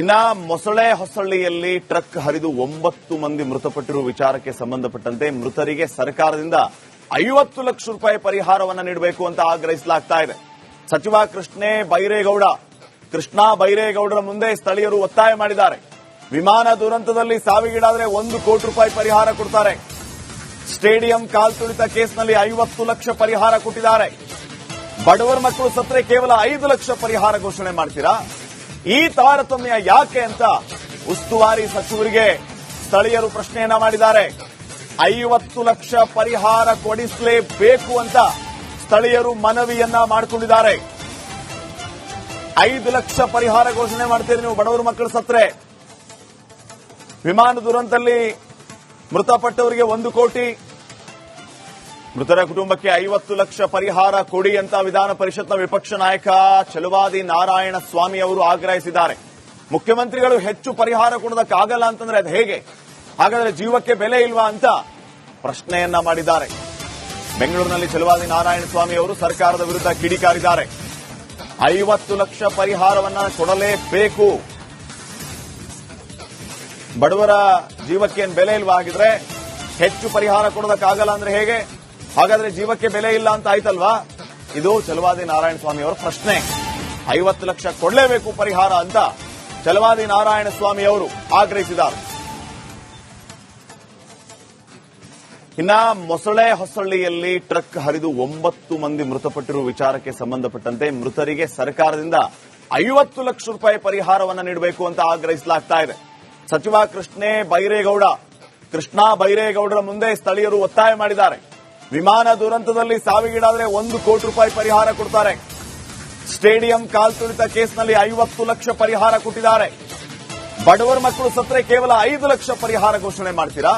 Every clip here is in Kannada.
ಇನ್ನ ಮೊಸಳೆ ಹೊಸಳ್ಳಿಯಲ್ಲಿ ಟ್ರಕ್ ಹರಿದು ಒಂಬತ್ತು ಮಂದಿ ಮೃತಪಟ್ಟಿರುವ ವಿಚಾರಕ್ಕೆ ಸಂಬಂಧಪಟ್ಟಂತೆ ಮೃತರಿಗೆ ಸರ್ಕಾರದಿಂದ ಐವತ್ತು ಲಕ್ಷ ರೂಪಾಯಿ ಪರಿಹಾರವನ್ನು ನೀಡಬೇಕು ಅಂತ ಆಗ್ರಹಿಸಲಾಗ್ತಾ ಇದೆ. ಸಚಿವ ಕೃಷ್ಣೇ ಬೈರೇಗೌಡ, ಕೃಷ್ಣ ಬೈರೇಗೌಡರ ಮುಂದೆ ಸ್ಥಳೀಯರು ಒತ್ತಾಯ ಮಾಡಿದ್ದಾರೆ. ವಿಮಾನ ದುರಂತದಲ್ಲಿ ಸಾವಿಗೀಡಾದರೆ ಒಂದು ಕೋಟಿ ರೂಪಾಯಿ ಪರಿಹಾರ ಕೊಡ್ತಾರೆ. ಸ್ಟೇಡಿಯಂ ಕಾಲ್ತುಳಿತ ಕೇಸ್ನಲ್ಲಿ ಐವತ್ತು ಲಕ್ಷ ಪರಿಹಾರ ಕೊಟ್ಟಿದ್ದಾರೆ. ಬಡವರ ಮಕ್ಕಳು ಸತ್ರೆ ಕೇವಲ ಐದು ಲಕ್ಷ ಪರಿಹಾರ ಘೋಷಣೆ ಮಾಡ್ತೀರಾ? ಈ ತಾರತಮ್ಯ ಯಾಕೆ ಅಂತ ಉಸ್ತುವಾರಿ ಸಚಿವರಿಗೆ ಸ್ಥಳೀಯರು ಪ್ರಶ್ನೆಯನ್ನ ಮಾಡಿದ್ದಾರೆ. ಐವತ್ತು ಲಕ್ಷ ಪರಿಹಾರ ಕೊಡಿಸಲೇಬೇಕು ಅಂತ ಸ್ಥಳೀಯರು ಮನವಿಯನ್ನ ಮಾಡಿಕೊಂಡಿದ್ದಾರೆ. ಐದು ಲಕ್ಷ ಪರಿಹಾರ ಘೋಷಣೆ ಮಾಡ್ತೀರಿ ನೀವು ಬಡವರ ಮಕ್ಕಳು ಸತ್ರೆ. ವಿಮಾನ ದುರಂತದಲ್ಲಿ ಮೃತಪಟ್ಟವರಿಗೆ ಒಂದು ಕೋಟಿ ಮೃತರ ಕುಟುಂಬಕ್ಕೆ ಐವತ್ತು ಲಕ್ಷ ಪರಿಹಾರ ಕೊಡಿ ಅಂತ ವಿಧಾನ ಪರಿಷತ್ನ ವಿಪಕ್ಷ ನಾಯಕ ಚಲುವಾದಿ ನಾರಾಯಣ ಸ್ವಾಮಿ ಅವರು ಆಗ್ರಹಿಸಿದ್ದಾರೆ. ಮುಖ್ಯಮಂತ್ರಿಗಳು ಹೆಚ್ಚು ಪರಿಹಾರ ಕೊಡೋದಕ್ಕಾಗಲ್ಲ ಅಂತಂದ್ರೆ ಅದು ಹೇಗೆ? ಹಾಗಾದ್ರೆ ಜೀವಕ್ಕೆ ಬೆಲೆ ಇಲ್ವಾ ಅಂತ ಪ್ರಶ್ನೆಯನ್ನ ಮಾಡಿದ್ದಾರೆ. ಬೆಂಗಳೂರಿನಲ್ಲಿ ಚಲುವಾದಿ ನಾರಾಯಣ ಸ್ವಾಮಿ ಅವರು ಸರ್ಕಾರದ ವಿರುದ್ಧ ಕಿಡಿಕಾರಿದ್ದಾರೆ. ಐವತ್ತು ಲಕ್ಷ ಪರಿಹಾರವನ್ನ ಕೊಡಲೇಬೇಕು. ಬಡವರ ಜೀವಕ್ಕೇನು ಬೆಲೆ ಇಲ್ವಾ ಆಗಿದ್ರೆ ಹೆಚ್ಚು ಪರಿಹಾರ ಕೊಡೋದಕ್ಕಾಗಲ್ಲ ಅಂದ್ರೆ ಹೇಗೆ? ಹಾಗಾದ್ರೆ ಜೀವಕ್ಕೆ ಬೆಲೆ ಇಲ್ಲ ಅಂತ ಆಯ್ತಲ್ವಾ? ಇದು ಚಲವಾದಿ ನಾರಾಯಣ ಸ್ವಾಮಿ ಅವರ ಪ್ರಶ್ನೆ. ಐವತ್ತು ಲಕ್ಷ ಕೊಡಲೇಬೇಕು ಪರಿಹಾರ ಅಂತ ಚಲವಾದಿ ನಾರಾಯಣ ಸ್ವಾಮಿ ಅವರು ಆಗ್ರಹಿಸಿದ್ದಾರೆ. ಇನ್ನ ಮೊಸಳೆ ಹೊಸಳ್ಳಿಯಲ್ಲಿ ಟ್ರಕ್ ಹರಿದು ಒಂಬತ್ತು ಮಂದಿ ಮೃತಪಟ್ಟಿರುವ ವಿಚಾರಕ್ಕೆ ಸಂಬಂಧಪಟ್ಟಂತೆ ಮೃತರಿಗೆ ಸರ್ಕಾರದಿಂದ ಐವತ್ತು ಲಕ್ಷ ರೂಪಾಯಿ ಪರಿಹಾರವನ್ನು ನೀಡಬೇಕು ಅಂತ ಆಗ್ರಹಿಸಲಾಗ್ತಾ ಇದೆ. ಸಚಿವ ಕೃಷ್ಣೇ ಬೈರೇಗೌಡ, ಕೃಷ್ಣ ಬೈರೇಗೌಡರ ಮುಂದೆ ಸ್ಥಳೀಯರು ಒತ್ತಾಯ ಮಾಡಿದ್ದಾರೆ. ವಿಮಾನ ದುರಂತದಲ್ಲಿ ಸಾವಿಗೀಡಾದರೆ ಒಂದು ಕೋಟಿ ರೂಪಾಯಿ ಪರಿಹಾರ ಕೊಡ್ತಾರೆ. ಸ್ಟೇಡಿಯಂ ಕಾಲ್ತುಳಿತ ಕೇಸ್ನಲ್ಲಿ ಐವತ್ತು ಲಕ್ಷ ಪರಿಹಾರ ಕೊಟ್ಟಿದ್ದಾರೆ. ಬಡವರ ಮಕ್ಕಳು ಸತ್ರೆ ಕೇವಲ ಐದು ಲಕ್ಷ ಪರಿಹಾರ ಘೋಷಣೆ ಮಾಡ್ತೀರಾ?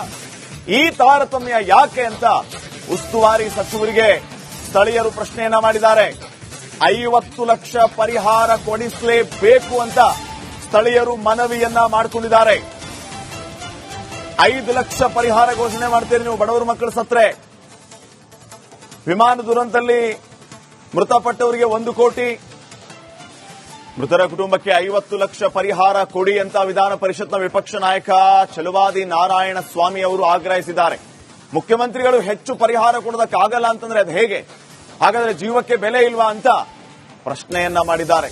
ಈ ತಾರತಮ್ಯ ಯಾಕೆ ಅಂತ ಉಸ್ತುವಾರಿ ಸಚಿವರಿಗೆ ಸ್ಥಳೀಯರು ಪ್ರಶ್ನೆಯನ್ನ ಮಾಡಿದ್ದಾರೆ. ಐವತ್ತು ಲಕ್ಷ ಪರಿಹಾರ ಕೊಡಿಸಲೇಬೇಕು ಅಂತ ಸ್ಥಳೀಯರು ಮನವಿಯನ್ನ ಮಾಡಿಕೊಂಡಿದ್ದಾರೆ. ಐದು ಲಕ್ಷ ಪರಿಹಾರ ಘೋಷಣೆ ಮಾಡ್ತೀರಿ ನೀವು ಬಡವರ ಮಕ್ಕಳು ಸತ್ರೆ ವಿಮಾನ ದುರಂತದಲ್ಲಿ ಮೃತಪಟ್ಟವರಿಗೆ ಒಂದು ಕೋಟಿ, ಮೃತರ ಕುಟುಂಬಕ್ಕೆ ಐವತ್ತು ಲಕ್ಷ ಪರಿಹಾರ ಕೊಡಿ ಅಂತ ವಿಧಾನ ಪರಿಷತ್ನ ವಿಪಕ್ಷ ನಾಯಕ ಚಲುವಾದಿ ನಾರಾಯಣ ಸ್ವಾಮಿ ಅವರು ಆಗ್ರಹಿಸಿದ್ದಾರೆ. ಮುಖ್ಯಮಂತ್ರಿಗಳು ಹೆಚ್ಚು ಪರಿಹಾರ ಕೊಡೋದಕ್ಕಾಗಲ್ಲ ಅಂತಂದ್ರೆ ಅದು ಹೇಗೆ? ಹಾಗಾದ್ರೆ ಜೀವಕ್ಕೆ ಬೆಲೆ ಇಲ್ವಾ ಅಂತ ಪ್ರಶ್ನೆಯನ್ನ ಮಾಡಿದ್ದಾರೆ.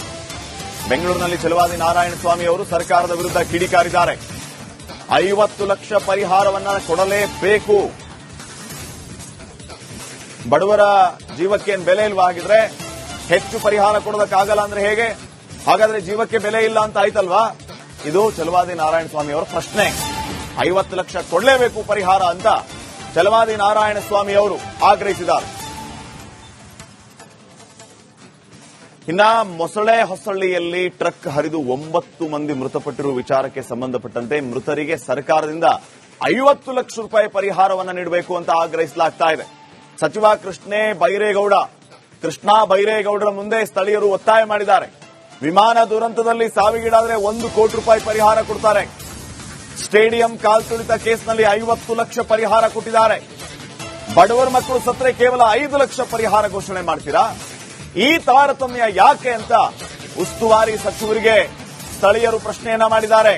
ಬೆಂಗಳೂರಿನಲ್ಲಿ ಚಲುವಾದಿ ನಾರಾಯಣ ಸ್ವಾಮಿ ಅವರು ಸರ್ಕಾರದ ವಿರುದ್ಧ ಕಿಡಿಕಾರಿದ್ದಾರೆ. ಐವತ್ತು ಲಕ್ಷ ಪರಿಹಾರವನ್ನ ಕೊಡಲೇಬೇಕು. ಬಡವರ ಜೀವಕ್ಕೇನು ಬೆಲೆ ಇಲ್ವಾ ಹಾಗಿದ್ರೆ ಹೆಚ್ಚು ಪರಿಹಾರ ಕೊಡೋದಕ್ಕಾಗಲ್ಲ ಅಂದ್ರೆ ಹೇಗೆ? ಹಾಗಾದ್ರೆ ಜೀವಕ್ಕೆ ಬೆಲೆ ಇಲ್ಲ ಅಂತ ಆಯ್ತಲ್ವಾ? ಇದು ಚಲವಾದಿ ನಾರಾಯಣ ಸ್ವಾಮಿ ಅವರ ಪ್ರಶ್ನೆ. ಐವತ್ತು ಲಕ್ಷ ಕೊಡಲೇಬೇಕು ಪರಿಹಾರ ಅಂತ ಚಲವಾದಿ ನಾರಾಯಣ ಸ್ವಾಮಿ ಅವರು ಆಗ್ರಹಿಸಿದ್ದಾರೆ. ಇನ್ನ ಮೊಸಳೆ ಹೊಸಳ್ಳಿಯಲ್ಲಿ ಟ್ರಕ್ ಹರಿದು ಒಂಬತ್ತು ಮಂದಿ ಮೃತಪಟ್ಟಿರುವ ವಿಚಾರಕ್ಕೆ ಸಂಬಂಧಪಟ್ಟಂತೆ ಮೃತರಿಗೆ ಸರ್ಕಾರದಿಂದ ಐವತ್ತು ಲಕ್ಷ ರೂಪಾಯಿ ಪರಿಹಾರವನ್ನು ನೀಡಬೇಕು ಅಂತ ಆಗ್ರಹಿಸಲಾಗ್ತಾ ಇದೆ. ಸಚಿವ ಕೃಷ್ಣೇ ಬೈರೇಗೌಡ. ಕೃಷ್ಣ ಬೈರೇಗೌಡರ ಮುಂದೆ ಸ್ಥಳೀಯರು ಒತ್ತಾಯ ಮಾಡಿದ್ದಾರೆ. ವಿಮಾನ ದುರಂತದಲ್ಲಿ ಸಾವಿಗೀಡಾದರೆ ಒಂದು ಕೋಟಿ ರೂಪಾಯಿ ಪರಿಹಾರ ಕೊಡ್ತಾರೆ. ಸ್ಟೇಡಿಯಂ ಕಾಲ್ತುಳಿತ ಕೇಸ್ನಲ್ಲಿ ಐವತ್ತು ಲಕ್ಷ ಪರಿಹಾರ ಕೊಟ್ಟಿದ್ದಾರೆ. ಬಡವರ ಮಕ್ಕಳು ಸತ್ರೆ ಕೇವಲ ಐದು ಲಕ್ಷ ಪರಿಹಾರ ಘೋಷಣೆ ಮಾಡ್ತೀರಾ? ಈ ತಾರತಮ್ಯ ಯಾಕೆ ಅಂತ ಉಸ್ತುವಾರಿ ಸಚಿವರಿಗೆ ಸ್ಥಳೀಯರು ಪ್ರಶ್ನೆಯನ್ನ ಮಾಡಿದ್ದಾರೆ.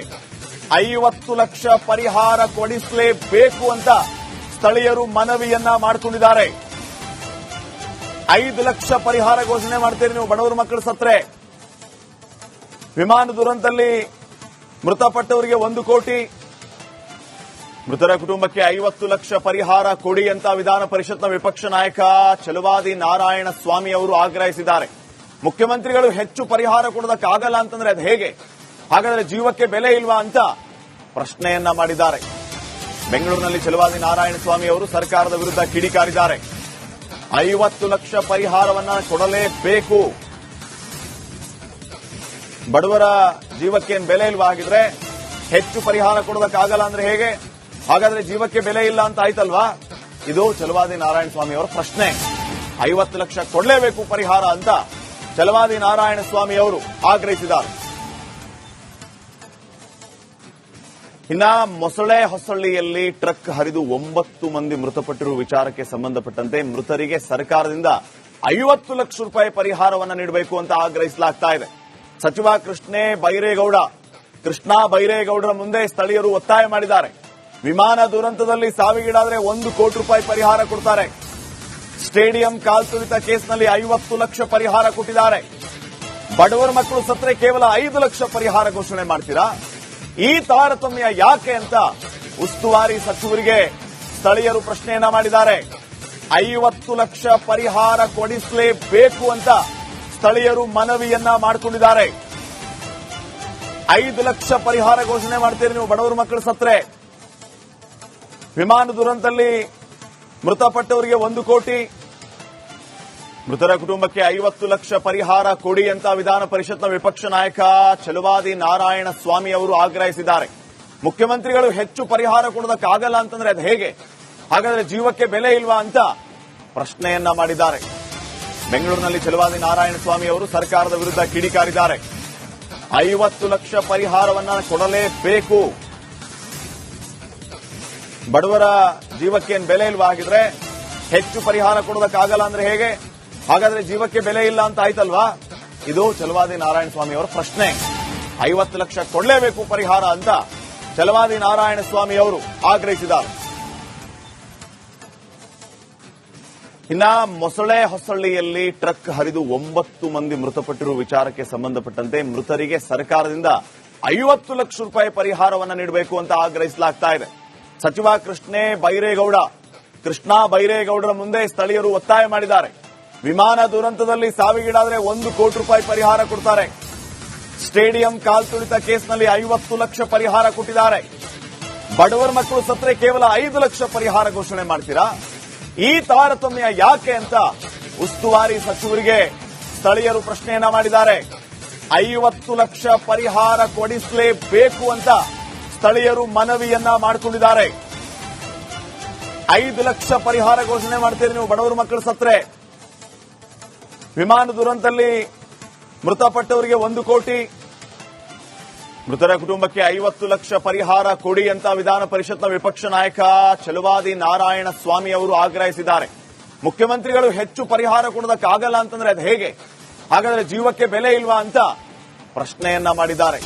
ಐವತ್ತು ಲಕ್ಷ ಪರಿಹಾರ ಕೊಡಿಸಲೇಬೇಕು ಅಂತ ಸ್ಥಳೀಯರು ಮನವಿಯನ್ನ ಮಾಡಿಕೊಂಡಿದ್ದಾರೆ. ಐದು ಲಕ್ಷ ಪರಿಹಾರ ಘೋಷಣೆ ಮಾಡ್ತೀರಿ ನೀವು ಬಡವರ ಮಕ್ಕಳು ಸತ್ರೆ. ವಿಮಾನ ದುರಂತದಲ್ಲಿ ಮೃತಪಟ್ಟವರಿಗೆ ಒಂದು ಕೋಟಿ. ಮೃತರ ಕುಟುಂಬಕ್ಕೆ ಐವತ್ತು ಲಕ್ಷ ಪರಿಹಾರ ಕೊಡಿ ಅಂತ ವಿಧಾನ ಪರಿಷತ್ನ ವಿಪಕ್ಷ ನಾಯಕ ಚಲುವಾದಿ ನಾರಾಯಣ ಸ್ವಾಮಿ ಅವರು ಆಗ್ರಹಿಸಿದ್ದಾರೆ. ಮುಖ್ಯಮಂತ್ರಿಗಳು ಹೆಚ್ಚು ಪರಿಹಾರ ಕೊಡೋದಕ್ಕಾಗಲ್ಲ ಅಂತಂದ್ರೆ ಅದು ಹೇಗೆ? ಹಾಗಾದ್ರೆ ಜೀವಕ್ಕೆ ಬೆಲೆ ಇಲ್ವಾ ಅಂತ ಪ್ರಶ್ನೆಯನ್ನ ಮಾಡಿದ್ದಾರೆ. ಬೆಂಗಳೂರಿನಲ್ಲಿ ಚಲುವಾದಿ ನಾರಾಯಣ ಸ್ವಾಮಿ ಅವರು ಸರ್ಕಾರದ ವಿರುದ್ಧ ಕಿಡಿಕಾರಿದ್ದಾರೆ. ಐವತ್ತು ಲಕ್ಷ ಪರಿಹಾರವನ್ನ ಕೊಡಲೇಬೇಕು. ಬಡವರ ಜೀವಕ್ಕೇನು ಬೆಲೆ ಇಲ್ವಾ ಹಾಗಿದ್ರೆ? ಹೆಚ್ಚು ಪರಿಹಾರ ಕೊಡೋದಕ್ಕಾಗಲ್ಲ ಅಂದ್ರೆ ಹೇಗೆ? ಹಾಗಾದ್ರೆ ಜೀವಕ್ಕೆ ಬೆಲೆ ಇಲ್ಲ ಅಂತ ಆಯ್ತಲ್ವಾ? ಇದು ಚಲವಾದಿ ನಾರಾಯಣ ಸ್ವಾಮಿ ಅವರ ಪ್ರಶ್ನೆ. ಐವತ್ತು ಲಕ್ಷ ಕೊಡಲೇಬೇಕು ಪರಿಹಾರ ಅಂತ ಚಲವಾದಿ ನಾರಾಯಣ ಸ್ವಾಮಿ ಅವರು ಆಗ್ರಹಿಸಿದ್ದಾರೆ. ಇನ್ನ ಮೊಸಳೆ ಹೊಸಳ್ಳಿಯಲ್ಲಿ ಟ್ರಕ್ ಹರಿದು ಒಂಬತ್ತು ಮಂದಿ ಮೃತಪಟ್ಟಿರುವ ವಿಚಾರಕ್ಕೆ ಸಂಬಂಧಪಟ್ಟಂತೆ ಮೃತರಿಗೆ ಸರ್ಕಾರದಿಂದ ಐವತ್ತು ಲಕ್ಷ ರೂಪಾಯಿ ಪರಿಹಾರವನ್ನು ನೀಡಬೇಕು ಅಂತ ಆಗ್ರಹಿಸಲಾಗ್ತಾ ಇದೆ. ಸಚಿವ ಕೃಷ್ಣೇ ಬೈರೇಗೌಡ, ಕೃಷ್ಣ ಬೈರೇಗೌಡರ ಮುಂದೆ ಸ್ಥಳೀಯರು ಒತ್ತಾಯ ಮಾಡಿದ್ದಾರೆ. ವಿಮಾನ ದುರಂತದಲ್ಲಿ ಸಾವಿಗೀಡಾದರೆ ಒಂದು ಕೋಟಿ ರೂಪಾಯಿ ಪರಿಹಾರ ಕೊಡ್ತಾರೆ. ಸ್ಟೇಡಿಯಂ ಕಾಲ್ತುಳಿತ ಕೇಸ್ನಲ್ಲಿ ಐವತ್ತು ಲಕ್ಷ ಪರಿಹಾರ ಕೊಟ್ಟಿದ್ದಾರೆ. ಬಡವರ ಮಕ್ಕಳು ಸತ್ರೆ ಕೇವಲ ಐದು ಲಕ್ಷ ಪರಿಹಾರ ಘೋಷಣೆ ಮಾಡ್ತೀರಾ? ಈ ತಾರತಮ್ಯ ಯಾಕೆ ಅಂತ ಉಸ್ತುವಾರಿ ಸಚಿವರಿಗೆ ಸ್ಥಳೀಯರು ಪ್ರಶ್ನೆಯನ್ನ ಮಾಡಿದ್ದಾರೆ. ಐವತ್ತು ಲಕ್ಷ ಪರಿಹಾರ ಕೊಡಿಸಲೇಬೇಕು ಅಂತ ಸ್ಥಳೀಯರು ಮನವಿಯನ್ನ ಮಾಡಿಕೊಂಡಿದ್ದಾರೆ. ಐದು ಲಕ್ಷ ಪರಿಹಾರ ಘೋಷಣೆ ಮಾಡ್ತೀರಿ ನೀವು ಬಡವರ ಮಕ್ಕಳು ಸತ್ರೆ. ವಿಮಾನ ದುರಂತದಲ್ಲಿ ಮೃತಪಟ್ಟವರಿಗೆ ಒಂದು ಕೋಟಿ ಮೃತರ ಕುಟುಂಬಕ್ಕೆ ಐವತ್ತು ಲಕ್ಷ ಪರಿಹಾರ ಕೊಡಿ ಅಂತ ವಿಧಾನ ಪರಿಷತ್ನ ವಿಪಕ್ಷ ನಾಯಕ ಚಲುವಾದಿ ನಾರಾಯಣ ಸ್ವಾಮಿ ಅವರು ಆಗ್ರಹಿಸಿದ್ದಾರೆ. ಮುಖ್ಯಮಂತ್ರಿಗಳು ಹೆಚ್ಚು ಪರಿಹಾರ ಕೊಡೋದಕ್ಕಾಗಲ್ಲ ಅಂತಂದ್ರೆ ಅದು ಹೇಗೆ? ಹಾಗಾದ್ರೆ ಜೀವಕ್ಕೆ ಬೆಲೆ ಇಲ್ವಾ ಅಂತ ಪ್ರಶ್ನೆಯನ್ನ ಮಾಡಿದ್ದಾರೆ. ಬೆಂಗಳೂರಿನಲ್ಲಿ ಚಲುವಾದಿ ನಾರಾಯಣ ಸ್ವಾಮಿ ಅವರು ಸರ್ಕಾರದ ವಿರುದ್ಧ ಕಿಡಿಕಾರಿದ್ದಾರೆ. ಐವತ್ತು ಲಕ್ಷ ಪರಿಹಾರವನ್ನ ಕೊಡಲೇಬೇಕು. ಬಡವರ ಜೀವಕ್ಕೇನ್ ಬೆಲೆ ಇಲ್ವಾ ಹಾಗಿದ್ರೆ ಹೆಚ್ಚು ಪರಿಹಾರ ಕೊಡೋದಕ್ಕಾಗಲ್ಲ ಅಂದ್ರೆ ಹೇಗೆ? ಹಾಗಾದ್ರೆ ಜೀವಕ್ಕೆ ಬೆಲೆ ಇಲ್ಲ ಅಂತ ಆಯ್ತಲ್ವಾ? ಇದು ಚಲವಾದಿ ನಾರಾಯಣ ಸ್ವಾಮಿ ಅವರ ಪ್ರಶ್ನೆ. ಐವತ್ತು ಲಕ್ಷ ಕೊಡಲೇಬೇಕು ಪರಿಹಾರ ಅಂತ ಚಲವಾದಿ ನಾರಾಯಣ ಸ್ವಾಮಿ ಅವರು ಆಗ್ರಹಿಸಿದ್ದಾರೆ. ಇನ್ನ ಮೊಸಳೆ ಹೊಸಳ್ಳಿಯಲ್ಲಿ ಟ್ರಕ್ ಹರಿದು ಒಂಬತ್ತು ಮಂದಿ ಮೃತಪಟ್ಟಿರುವ ವಿಚಾರಕ್ಕೆ ಸಂಬಂಧಪಟ್ಟಂತೆ ಮೃತರಿಗೆ ಸರ್ಕಾರದಿಂದ ಐವತ್ತು ಲಕ್ಷ ರೂಪಾಯಿ ಪರಿಹಾರವನ್ನು ನೀಡಬೇಕು ಅಂತ ಆಗ್ರಹಿಸಲಾಗ್ತಾ ಇದೆ. ಸಚಿವ ಕೃಷ್ಣೇ ಬೈರೇಗೌಡ, ಕೃಷ್ಣ ಬೈರೇಗೌಡರ ಮುಂದೆ ಸ್ಥಳೀಯರು ಒತ್ತಾಯ ಮಾಡಿದ್ದಾರೆ. ವಿಮಾನ ದುರಂತದಲ್ಲಿ ಸಾವಿಗೀಡಾದರೆ ಒಂದು ಕೋಟಿ ರೂಪಾಯಿ ಪರಿಹಾರ ಕೊಡ್ತಾರೆ. ಸ್ಟೇಡಿಯಂ ಕಾಲ್ತುಳಿತ ಕೇಸ್ನಲ್ಲಿ ಐವತ್ತು ಲಕ್ಷ ಪರಿಹಾರ ಕೊಟ್ಟಿದ್ದಾರೆ. ಬಡವರ ಮಕ್ಕಳು ಸತ್ರೆ ಕೇವಲ ಐದು ಲಕ್ಷ ಪರಿಹಾರ ಘೋಷಣೆ ಮಾಡ್ತೀರಾ? ಈ ತಾರತಮ್ಯ ಯಾಕೆ ಅಂತ ಉಸ್ತುವಾರಿ ಸಚಿವರಿಗೆ ಸ್ಥಳೀಯರು ಪ್ರಶ್ನೆಯನ್ನ ಮಾಡಿದ್ದಾರೆ. ಐವತ್ತು ಲಕ್ಷ ಪರಿಹಾರ ಕೊಡಿಸಲೇಬೇಕು ಅಂತ ಸ್ಥಳೀಯರು ಮನವಿಯನ್ನ ಮಾಡಿಕೊಂಡಿದ್ದಾರೆ. ಐದು ಲಕ್ಷ ಪರಿಹಾರ ಘೋಷಣೆ ಮಾಡ್ತೀರಿ ನೀವು ಬಡವರ ಮಕ್ಕಳು ಸತ್ರೆ ವಿಮಾನ ದುರಂತದಲ್ಲಿ ಮೃತಪಟ್ಟವರಿಗೆ ಒಂದು ಕೋಟಿ, ಮೃತರ ಕುಟುಂಬಕ್ಕೆ ಐವತ್ತು ಲಕ್ಷ ಪರಿಹಾರ ಕೊಡಿ ಅಂತ ವಿಧಾನ ಪರಿಷತ್ನ ವಿಪಕ್ಷ ನಾಯಕ ಚಲುವಾದಿ ನಾರಾಯಣ ಸ್ವಾಮಿ ಅವರು ಆಗ್ರಹಿಸಿದ್ದಾರೆ. ಮುಖ್ಯಮಂತ್ರಿಗಳು ಹೆಚ್ಚು ಪರಿಹಾರ ಕೊಡೋದಕ್ಕಾಗಲ್ಲ ಅಂತಂದ್ರೆ ಅದು ಹೇಗೆ? ಹಾಗಾದ್ರೆ ಜೀವಕ್ಕೆ ಬೆಲೆ ಇಲ್ವಾ ಅಂತ ಪ್ರಶ್ನೆಯನ್ನ ಮಾಡಿದ್ದಾರೆ.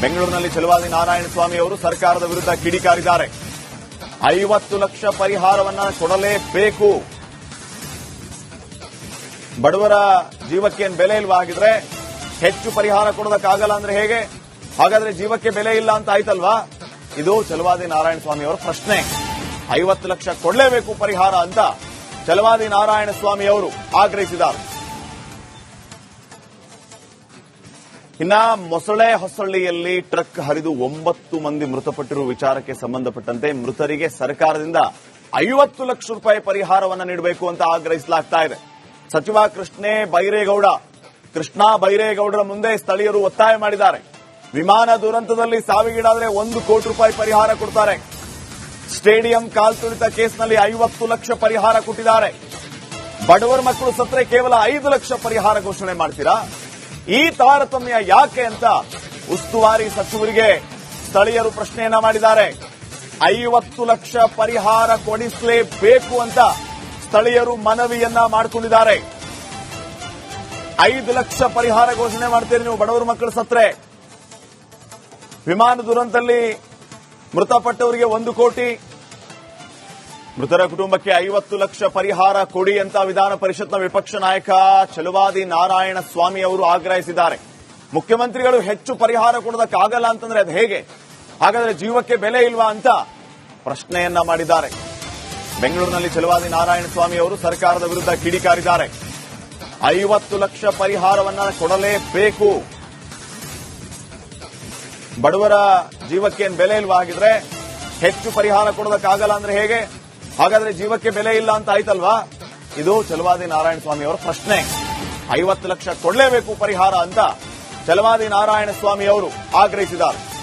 ಬೆಂಗಳೂರಿನಲ್ಲಿ ಚಲುವಾದಿ ನಾರಾಯಣ ಸ್ವಾಮಿ ಅವರು ಸರ್ಕಾರದ ವಿರುದ್ಧ ಕಿಡಿಕಾರಿದ್ದಾರೆ. ಐವತ್ತು ಲಕ್ಷ ಪರಿಹಾರವನ್ನ ಕೊಡಲೇಬೇಕು. ಬಡವರ ಜೀವಕ್ಕೇನ್ ಬೆಲೆ ಇಲ್ವಾ? ಹಾಗಿದ್ರೆ ಹೆಚ್ಚು ಪರಿಹಾರ ಕೊಡೋದಕ್ಕಾಗಲ್ಲ ಅಂದ್ರೆ ಹೇಗೆ? ಹಾಗಾದ್ರೆ ಜೀವಕ್ಕೆ ಬೆಲೆ ಇಲ್ಲ ಅಂತ ಆಯ್ತಲ್ವಾ? ಇದು ಚಲವಾದಿ ನಾರಾಯಣ ಸ್ವಾಮಿ ಅವರ ಪ್ರಶ್ನೆ. ಐವತ್ತು ಲಕ್ಷ ಕೊಡಲೇಬೇಕು ಪರಿಹಾರ ಅಂತ ಚಲವಾದಿ ನಾರಾಯಣ ಸ್ವಾಮಿ ಅವರು ಆಗ್ರಹಿಸಿದ್ದಾರೆ. ಇನ್ನ ಮೊಸಳೆ ಹೊಸಳ್ಳಿಯಲ್ಲಿ ಟ್ರಕ್ ಹರಿದು ಒಂಬತ್ತು ಮಂದಿ ಮೃತಪಟ್ಟಿರುವ ವಿಚಾರಕ್ಕೆ ಸಂಬಂಧಪಟ್ಟಂತೆ ಮೃತರಿಗೆ ಸರ್ಕಾರದಿಂದ ಐವತ್ತು ಲಕ್ಷ ರೂಪಾಯಿ ಪರಿಹಾರವನ್ನ ನೀಡಬೇಕು ಅಂತ ಆಗ್ರಹಿಸಲಾಗ್ತಾ ಇದೆ. ಸಚಿವ ಕೃಷ್ಣೇ ಬೈರೇಗೌಡ. ಕೃಷ್ಣ ಬೈರೇಗೌಡರ ಮುಂದೆ ಸ್ಥಳೀಯರು ಒತ್ತಾಯ ಮಾಡಿದ್ದಾರೆ. ವಿಮಾನ ದುರಂತದಲ್ಲಿ ಸಾವಿಗೀಡಾದರೆ ಒಂದು ಕೋಟಿ ರೂಪಾಯಿ ಪರಿಹಾರ ಕೊಡ್ತಾರೆ. ಸ್ಟೇಡಿಯಂ ಕಾಲ್ತುಳಿತ ಕೇಸ್ನಲ್ಲಿ ಐವತ್ತು ಲಕ್ಷ ಪರಿಹಾರ ಕೊಟ್ಟಿದ್ದಾರೆ. ಬಡವರ ಮಕ್ಕಳು ಸತ್ರೆ ಕೇವಲ ಐದು ಲಕ್ಷ ಪರಿಹಾರ ಘೋಷಣೆ ಮಾಡ್ತೀರಾ? ಈ ತಾರತಮ್ಯ ಯಾಕೆ ಅಂತ ಉಸ್ತುವಾರಿ ಸಚಿವರಿಗೆ ಸ್ಥಳೀಯರು ಪ್ರಶ್ನೆಯನ್ನ ಮಾಡಿದ್ದಾರೆ. ಐವತ್ತು ಲಕ್ಷ ಪರಿಹಾರ ಕೊಡಿಸಲೇಬೇಕು ಅಂತ ಸ್ಥಳೀಯರು ಮನವಿಯನ್ನ ಮಾಡಿಕೊಂಡಿದ್ದಾರೆ. ಐದು ಲಕ್ಷ ಪರಿಹಾರ ಘೋಷಣೆ ಮಾಡ್ತೀರಿ ನೀವು ಬಡವರ ಮಕ್ಕಳು ಸತ್ರೆ. ವಿಮಾನ ದುರಂತದಲ್ಲಿ ಮೃತಪಟ್ಟವರಿಗೆ ಒಂದು ಕೋಟಿ. ಮೃತರ ಕುಟುಂಬಕ್ಕೆ ಐವತ್ತು ಲಕ್ಷ ಪರಿಹಾರ ಕೊಡಿ ಅಂತ ವಿಧಾನ ಪರಿಷತ್ನ ವಿಪಕ್ಷ ನಾಯಕ ಚಲುವಾದಿ ನಾರಾಯಣ ಸ್ವಾಮಿ ಅವರು ಆಗ್ರಹಿಸಿದ್ದಾರೆ. ಮುಖ್ಯಮಂತ್ರಿಗಳು ಹೆಚ್ಚು ಪರಿಹಾರ ಕೊಡೋದಕ್ಕಾಗಲ್ಲ ಅಂತಂದ್ರೆ ಅದು ಹೇಗೆ? ಹಾಗಾದ್ರೆ ಜೀವಕ್ಕೆ ಬೆಲೆ ಇಲ್ವಾ ಅಂತ ಪ್ರಶ್ನೆಯನ್ನ ಮಾಡಿದ್ದಾರೆ. ಬೆಂಗಳೂರಿನಲ್ಲಿ ಚಲುವಾದಿ ನಾರಾಯಣ ಸ್ವಾಮಿ ಅವರು ಸರ್ಕಾರದ ವಿರುದ್ಧ ಕಿಡಿಕಾರಿದ್ದಾರೆ. ಐವತ್ತು ಲಕ್ಷ ಪರಿಹಾರವನ್ನ ಕೊಡಲೇಬೇಕು. ಬಡವರ ಜೀವಕ್ಕೇನು ಬೆಲೆ ಇಲ್ವಾ ಹಾಗಿದ್ರೆ ಹೆಚ್ಚು ಪರಿಹಾರ ಕೊಡೋದಕ್ಕಾಗಲ್ಲ ಅಂದ್ರೆ ಹೇಗೆ? ಹಾಗಾದ್ರೆ ಜೀವಕ್ಕೆ ಬೆಲೆ ಇಲ್ಲ ಅಂತ ಆಯ್ತಲ್ವಾ? ಇದು ಚಲವಾದಿ ನಾರಾಯಣ ಸ್ವಾಮಿ ಅವರ ಪ್ರಶ್ನೆ. ಐವತ್ತು ಲಕ್ಷ ಕೊಡಲೇಬೇಕು ಪರಿಹಾರ ಅಂತ ಚಲವಾದಿ ನಾರಾಯಣ ಸ್ವಾಮಿ ಅವರು ಆಗ್ರಹಿಸಿದ್ದಾರೆ.